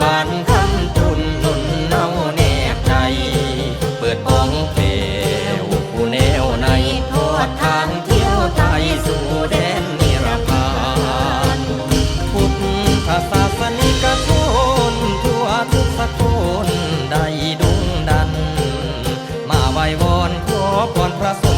บานคำทุนนุ่นเน่าแนบใจ เปิดป้องเพลวผู้แนวในทอดทางเที่ยวไทยสู่แดนนิรพานพุทธศาสนิกชนทั่วทุกสกุลได้ดุงดัน มาไหว้วอนขอพรพระสงฆ์